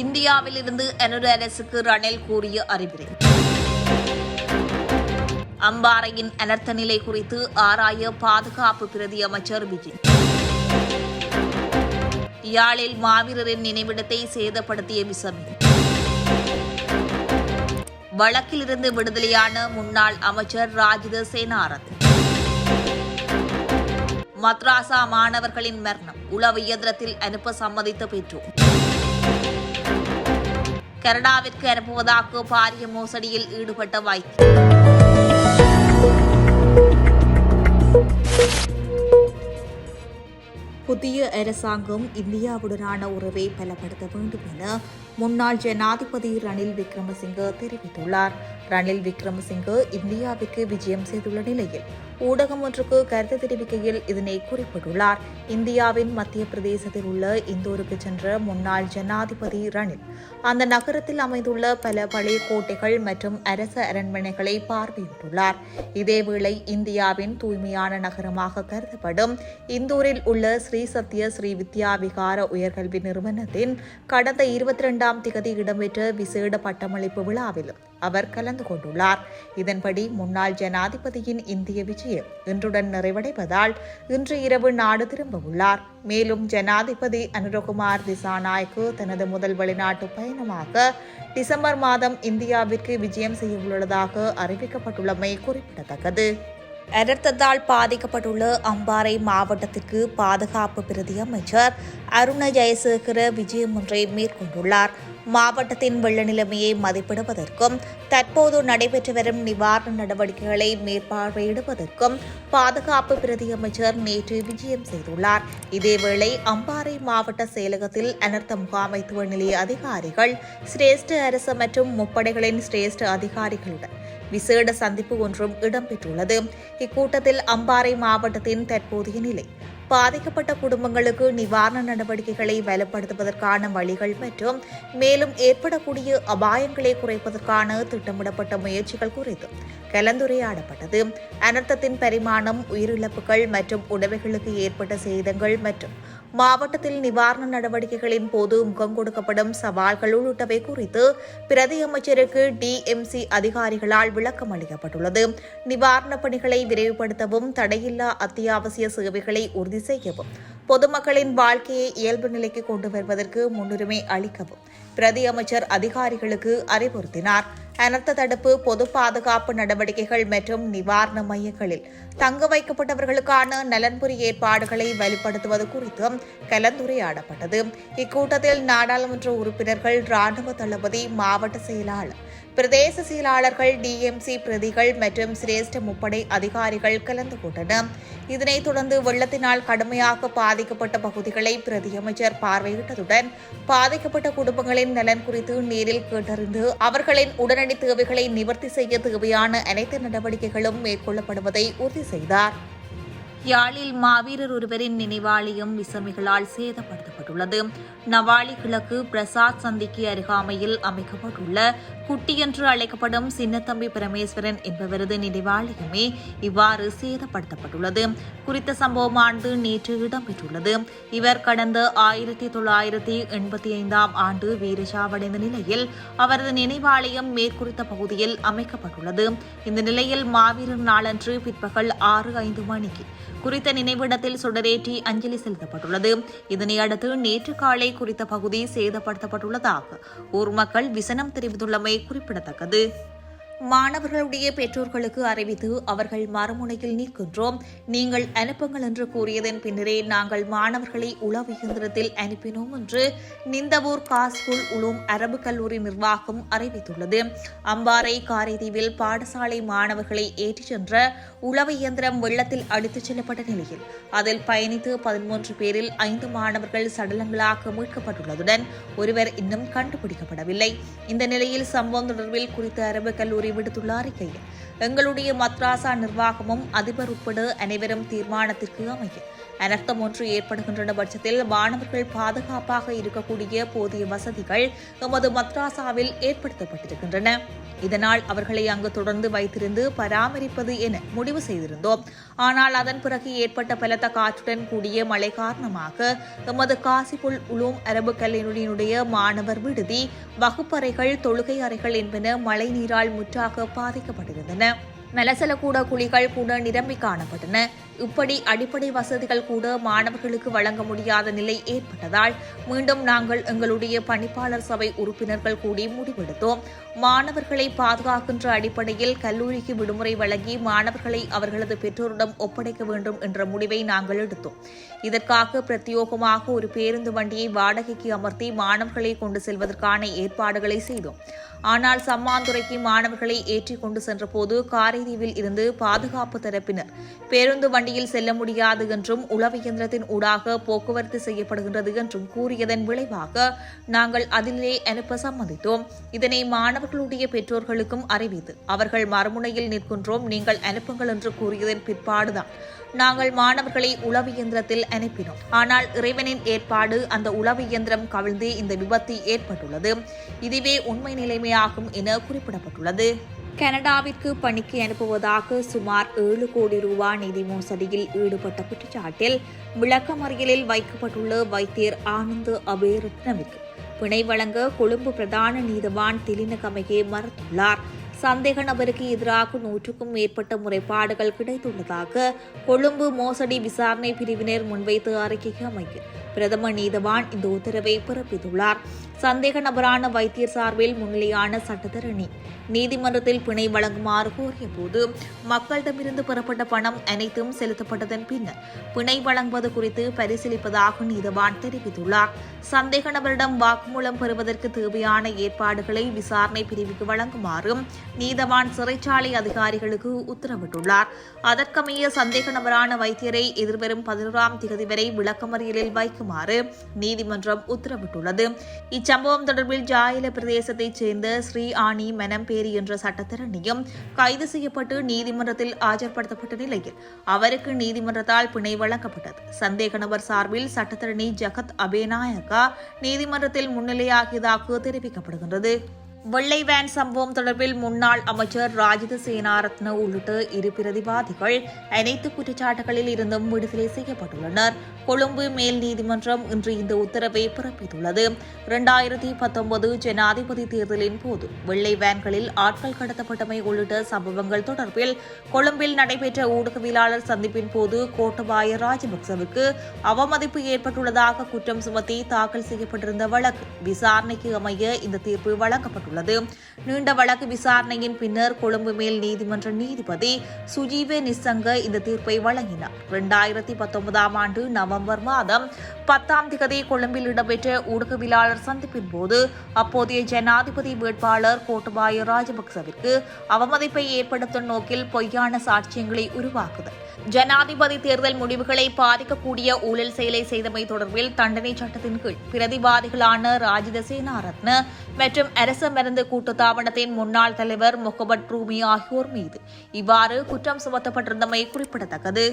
இந்தியாவிலிருந்து எனது அரசுக்கு ரணில் கூறிய அறிவுரை அம்பாறையின் அனர்த்த நிலை குறித்து ஆராய பாதுகாப்பு பிரதி அமைச்சர் விஜய் யாழில் மாவீரரின் நினைவிடத்தை சேதப்படுத்திய விசமி வழக்கிலிருந்து விடுதலையான முன்னாள் அமைச்சர் ராஜித சேனாரத். மத்ராசா மாணவர்களின் மரணம். உளவு இயந்திரத்தில் அனுப்ப சம்மதித்த பெற்றோர். கனடாவிற்கு அனுப்புவதாக பாரிய மோசடியில் ஈடுபட்ட வைத்தியர் புதிய அரசாங்கம் இந்தியாவுடனான உறவை பலப்படுத்த வேண்டும் என முன்னாள் ஜனாதிபதி ரணில் விக்ரமசிங்கே தெரிவித்துள்ளார். ரணில் விக்ரமசிங்கே இந்தியாவிற்கு விஜயம் செய்துள்ள நிலையில் ஊடகம் ஒன்றுக்கு கருத்து தெரிவிக்கையில் இதனை குறிப்பிட்டுள்ளார். இந்தியாவின் மத்திய பிரதேசத்தில் உள்ள இந்தூருக்கு சென்ற முன்னாள் ஜனாதிபதி ரணில் அந்த நகரத்தில் அமைந்துள்ள பல பழைய கோட்டைகள் மற்றும் அரச அரண்மனைகளை பார்வையிட்டுள்ளார். இதேவேளை இந்தியாவின் தூய்மையான நகரமாக கருதப்படும் இந்தூரில் உள்ள ஸ்ரீ சத்ய ஸ்ரீ வித்யா விகார உயர்கல்வி நிறுவனத்தின் கடந்த இருபத்தி இரண்டாம் திகதி இடம்பெற்ற விசேட பட்டமளிப்பு விழாவிலும் அவர் கலந்து கொண்டுள்ளார். இதன்படி முன்னாள் ஜனாதிபதியின் இந்திய விஜயம் இன்றுடன் நிறைவடைவதால் இன்று இரவு நாடு திரும்ப உள்ளார் மேலும் ஜனாதிபதி அனுரகுமார் திசாநாயக்கு தனது முதல் வெளிநாட்டு பயணமாக டிசம்பர் மாதம் இந்தியாவிற்கு விஜயம் செய்யவுள்ளதாக அறிவிக்கப்பட்டுள்ளமை குறிப்பிடத்தக்கது. அனர்த்தத்தால் பாதிக்கப்பட்டுள்ள அம்பாறை மாவட்டத்திற்கு பாதுகாப்பு பிரதி அமைச்சர் அருண ஜெயசேகர விஜயம் ஒன்றை மேற்கொண்டுள்ளார். மாவட்டத்தின் வெள்ள நிலைமையை மதிப்பிடுவதற்கும் தற்போது நடைபெற்று வரும் நிவாரண நடவடிக்கைகளை மேற்பார்வையிடுவதற்கும் பாதுகாப்பு பிரதி அமைச்சர் நேற்று விஜயம் செய்துள்ளார். இதேவேளை அம்பாறை மாவட்ட செயலகத்தில் அனர்த்த முகாமைத்துவ நிலைய அதிகாரிகள் சிரேஷ்ட அரசு மற்றும் முப்படைகளின் சிரேஷ்ட அதிகாரிகளுடன் விசேட சந்திப்பு ஒன்றும் இடம்பெற்றுள்ளது. இக்கூட்டத்தில் அம்பாறை மாவட்டத்தின் தற்போதைய நிலை பாதிக்கப்பட்ட குடும்பங்களுக்கு நிவாரண நடவடிக்கைகளை வலுப்படுத்துவதற்கான வழிகள் மற்றும் மேலும் ஏற்படக்கூடிய அபாயங்களை குறைப்பதற்கான திட்டமிடப்பட்ட முயற்சிகள் குறித்து கலந்துரையாடப்பட்டது. அனர்த்தத்தின் பரிமாணம் உயிரிழப்புகள் மற்றும் உடமைகளுக்கு ஏற்பட்ட சேதங்கள் மற்றும் மாவட்டத்தில் நிவாரண நடவடிக்கைகளின் போது முகம் கொடுக்கப்படும் சவால்கள் உள்ளிட்டவை குறித்து பிரதி அமைச்சருக்கு டிஎம்சி அதிகாரிகளால் விளக்கம் அளிக்கப்பட்டுள்ளது. நிவாரணப் பணிகளை விரைவுபடுத்தவும் தடையில்லா அத்தியாவசிய சேவைகளை உறுதி செய்யவும் பொதுமக்களின் வாழ்க்கையை இயல்பு நிலைக்கு கொண்டு வருவதற்கு முன்னுரிமை அளிக்கவும் பிரதி அமைச்சர் அதிகாரிகளுக்கு அறிவுறுத்தினார். அனர்த்த தடுப்பு பொது பாதுகாப்பு நடவடிக்கைகள் மற்றும் நிவாரண மையங்களில் தங்க வைக்கப்பட்டவர்களுக்கான நலன்புரி ஏற்பாடுகளை வலுப்படுத்துவது குறித்தும் கலந்துரையாடப்பட்டது. இக்கூட்டத்தில் நாடாளுமன்ற உறுப்பினர்கள் ராணுவ தளபதி மாவட்ட செயலாளர் பிரதேச செயலாளர்கள் டிஎம்சி பிரதிகள் மற்றும் சிரேஷ்ட முப்படை அதிகாரிகள் கலந்து கொண்டனர். இதனைத் தொடர்ந்து வெள்ளத்தினால் கடுமையாக பாதிக்கப்பட்ட பகுதிகளை பிரதியமைச்சர் பார்வையிட்டதுடன் பாதிக்கப்பட்ட குடும்பங்களின் நலன் குறித்து நேரில் கேட்டறிந்து அவர்களின் உடனடி தேவைகளை நிவர்த்தி செய்ய தேவையான அனைத்து நடவடிக்கைகளும் மேற்கொள்ளப்படுவதை உறுதி செய்தார். யாழில் மாவீரர் ஒருவரின் நினைவாலயம் விசமிகளால் சேதப்படுத்தப்பட்டுள்ளது. நவாலி கிழக்கு பிரசாத் சந்திக்கு அருகாமையில் அமைக்கப்பட்டுள்ள குட்டி என்று அழைக்கப்படும் சின்னத்தம்பி பரமேஸ்வரன் என்பவரது நினைவாலயமே இவ்வாறு சேதப்படுத்தப்பட்டுள்ளது. குறித்த சம்பவம் ஆண்டு நேற்று இடம்பெற்றுள்ளது. இவர் கடந்த ஆயிரத்தி தொள்ளாயிரத்தி எண்பத்தி ஐந்தாம் ஆண்டு வீரசாவடைந்த நிலையில் அவரது நினைவாலயம் மேற்குறித்த பகுதியில் அமைக்கப்பட்டுள்ளது. இந்த நிலையில் மாவீரர் நாளன்று பிற்பகல் ஆறு ஐந்து மணிக்கு குறித்த நினைவிடத்தில் சுடரேற்றி அஞ்சலி செலுத்தப்பட்டுள்ளது. இதனை அடுத்து நேற்று காலை குறித்த பகுதி சேதப்படுத்தப்பட்டுள்ளதாக ஊர் மக்கள் விசனம் தெரிவித்துள்ளமை குறிப்பிடத்தக்கது. மாணவர்களுடைய பெற்றோர்களுக்கு அறிவித்து அவர்கள் மறுமுனையில் நிற்கின்றோம். நீங்கள் அனுப்புங்கள் என்று கூறியதன் பின்னரே நாங்கள் மாணவர்களை உளவு இயந்திரத்தில் அனுப்பினோம் என்று நிந்தவூர் காஸ்கூல் உளும் அரபு கல்லூரி நிர்வாகம் அறிவித்துள்ளது. அம்பாறை காரைதீவில் பாடசாலை மாணவர்களை ஏற்றிச் சென்ற உளவு இயந்திரம் வெள்ளத்தில் அடித்துச் செல்லப்பட்ட நிலையில் அதில் பயணித்து பதிமூன்று பேரில் ஐந்து மாணவர்கள் சடலங்களாக மீட்கப்பட்டுள்ளதுடன் ஒருவர் இன்னும் கண்டுபிடிக்கப்படவில்லை. இந்த நிலையில் சம்பவம் தொடர்பில் குறித்த அரபு கல்லூரி விடுத்துள்ள அறிக்கையில் எங்களுடைய மத்ராசா நிர்வாகமும் அதிபர் உட்பட அனைவரும் தீர்மானத்திற்கு அமைய அனர்த்தம் ஒன்று ஏற்படுகின்ற பட்சத்தில் மாணவர்கள் பாதுகாப்பாக இருக்கக்கூடிய போதிய வசதிகள் எமது மத்ராசாவில் ஏற்படுத்தப்பட்டிருக்கின்றன. இதனால் அவர்களை அங்கு தொடர்ந்து வைத்திருந்து பராமரிப்பது என முடிவு செய்திருந்தோம். ஆனால் அதன் பிறகு ஏற்பட்ட பலத்த காற்றுடன் கூடிய மழை காரணமாக எமது காசிபுல் உலூம் அரபு கல்லூரியினுடைய மாணவர் விடுதி வகுப்பறைகள் தொழுகை அறைகள் என்பன மழை நீரால் முற்றாக பாதிக்கப்பட்டிருந்தன. மலசல கூட குழிகள் கூட நிரம்பி காணப்பட்டன. இப்படி அடிப்படை வசதிகள் கூட மாணவர்களுக்கு வழங்க முடியாத நிலை ஏற்பட்டதால் மீண்டும் நாங்கள் எங்களுடைய பணிப்பாளர் சபை உறுப்பினர்கள் கூடி முடிவெடுத்தோம். மாணவர்களை பாதுகாக்கின்ற அடிப்படையில் கல்லூரிக்கு விடுமுறை வழங்கி மாணவர்களை அவர்களது பெற்றோரிடம் ஒப்படைக்க வேண்டும் என்ற முடிவை நாங்கள் எடுத்தோம். இதற்காக பிரத்யோகமாக ஒரு பேருந்து வண்டியை வாடகைக்கு அமர்த்தி மாணவர்களை கொண்டு செல்வதற்கான ஏற்பாடுகளை செய்தோம். ஆனால் சம்மாந்துறைக்கு மாணவர்களை ஏற்றி கொண்டு சென்றபோது காரைதீவில் இருந்து பாதுகாப்பு தரப்பினர் பேருந்து வண்டியில் செல்ல முடியாது என்றும் உளவு இயந்திரத்தின் ஊடாக போக்குவரத்து செய்யப்படுகின்றது என்றும் கூறியதன் விளைவாக நாங்கள் அதிலே அனுப்ப சம்மதித்தோம். இதனை மாணவர்களுடைய பெற்றோர்களுக்கும் அறிவித்து அவர்கள் மறுமுனையில் நிற்கின்றோம். நீங்கள் அனுப்புங்கள் என்று கூறியதன் பிற்பாடுதான் நாங்கள் மாணவர்களை உளவு இயந்திரத்தில் அனுப்பினோம். ஆனால் இறைவனின் ஏற்பாடு அந்த உளவு இயந்திரம் கவிழ்ந்து இந்த விபத்து ஏற்பட்டுள்ளது. இதுவே உண்மை நிலைமை நிலைமையாகும் என குறிப்பிடப்பட்டுள்ளது. கனடாவிற்கு பணிக்கு அனுப்புவதாக சுமார் ஏழு கோடி ரூபாய் நிதி மோசடியில் ஈடுபட்ட குற்றச்சாட்டில் விளக்கமறியலில் வைக்கப்பட்டுள்ள வைத்தியர் ஆனந்த் அபேரத்னவிற்கு பிணை வழங்க கொழும்பு பிரதான நீதவான் திலினகமையே மறுத்துள்ளார். சந்தேக நபருக்கு எதிராக நூற்றுக்கும் மேற்பட்ட முறைப்பாடுகள் கிடைத்துள்ளதாக கொழும்பு மோசடி விசாரணை பிரிவினர் முன்வைத்த அறிக்கை அமைய பிரதம நீதவான் இந்த உத்தரவை பிறப்பித்துள்ளார். சந்தேக நபரான வைத்தியர் சார்பில் முன்னிலையான சட்டத்தரணி நீதிமன்றத்தில் பிணை வழங்குமாறு கோரிய போது மக்களிடமிருந்து பெறப்பட்ட பணம் அனைத்தும் செலுத்தப்பட்டதன் பின்னர் பிணை வழங்குவது குறித்து பரிசீலிப்பதாக நீதவான் தெரிவித்துள்ளார். சந்தேக நபரிடம் வாக்குமூலம் பெறுவதற்கு தேவையான ஏற்பாடுகளை விசாரணை பிரிவுக்கு வழங்குமாறும் நீதவான் சிறைச்சாலை அதிகாரிகளுக்கு உத்தரவிட்டுள்ளார். அதற்கமைய சந்தேக நபரான வைத்தியரை எதிர்வரும் பதினோராம் திகதி வரை விளக்கமறியலில் அளிக்குமாறு நீதிமன்றம் உத்தரவிட்டுள்ளது. இச்சம்பவம் தொடர்பில் ஜாயில பிரதேசத்தைச் சேர்ந்த ஸ்ரீ ஆணி மெனம்பேரி என்ற சட்டத்திறனியும் கைது செய்யப்பட்டு நீதிமன்றத்தில் ஆஜர்படுத்தப்பட்ட நிலையில் அவருக்கு நீதிமன்றத்தால் பிணை வழங்கப்பட்டது. சந்தேக நபர் சார்பில் சட்டத்திரணி ஜகத் அபேநாயகா நீதிமன்றத்தில் முன்னிலையாகியதாக தெரிவிக்கப்படுகின்றது. வெள்ளை வேன் சம்பவம் தொடர்பில் முன்னாள் அமைச்சர் ராஜித சேனாரத்ன உள்ளிட்ட இரு பிரதிவாதிகள் அனைத்து குற்றச்சாட்டுகளில் இருந்தும் விடுதலை செய்யப்பட்டுள்ளனர். கொழும்பு மேல் நீதிமன்றம் இன்று இந்த உத்தரவை பிறப்பித்துள்ளது. இரண்டாயிரத்தி பத்தொன்பது ஜனாதிபதி தேர்தலின் போது வெள்ளை வேன்களில் ஆட்கள் கடத்தப்பட்டமை உள்ளிட்ட சம்பவங்கள் தொடர்பில் கொழும்பில் நடைபெற்ற ஊடகவியலாளர் சந்திப்பின் போது கோட்டபாய ராஜபக்சவுக்கு அவமதிப்பு ஏற்பட்டுள்ளதாக குற்றம் சுமத்தி தாக்கல் செய்யப்பட்டிருந்த வழக்கு விசாரணைக்கு அமைய இந்த தீர்ப்பு வழங்கப்பட்டுள்ளது. உள்ளது நீண்ட வழக்கு விசாரணையின் பின்னர் கொழும்பு மேல் நீதிமன்ற நீதிபதி சுஜீவே நிசங்க இந்த தீர்ப்பை வழங்கினார். இரண்டாயிரத்தி பத்தொன்பதாம் ஆண்டு நவம்பர் மாதம் பத்தாம் திகதி கொழும்பில் இடம்பெற்ற ஊடகவியலாளர் சந்திப்பின் போது அப்போதைய ஜனாதிபதி வேட்பாளர் கோட்டபாய ராஜபக்சவிற்கு அவமதிப்பை ஏற்படுத்தும் நோக்கில் பொய்யான சாட்சியங்களை உருவாக்குதல். ஜனாதிபதி தேர்தல் முடிவுகளை பாதிக்கக்கூடிய ஊழல் செயலை செய்தமை தொடர்பில் தண்டனை சட்டத்தின் கீழ் பிரதிவாதிகளான ராஜித சேனாரத்ன மற்றும் அரச மருந்து கூட்டுத்தாபனத்தின் முன்னாள் தலைவர் முகமட் ரூமி ஆகியோர் மீது இவ்வாறு குற்றம் சுமத்தப்பட்டிருந்தமை குறிப்பிடத்தக்கது.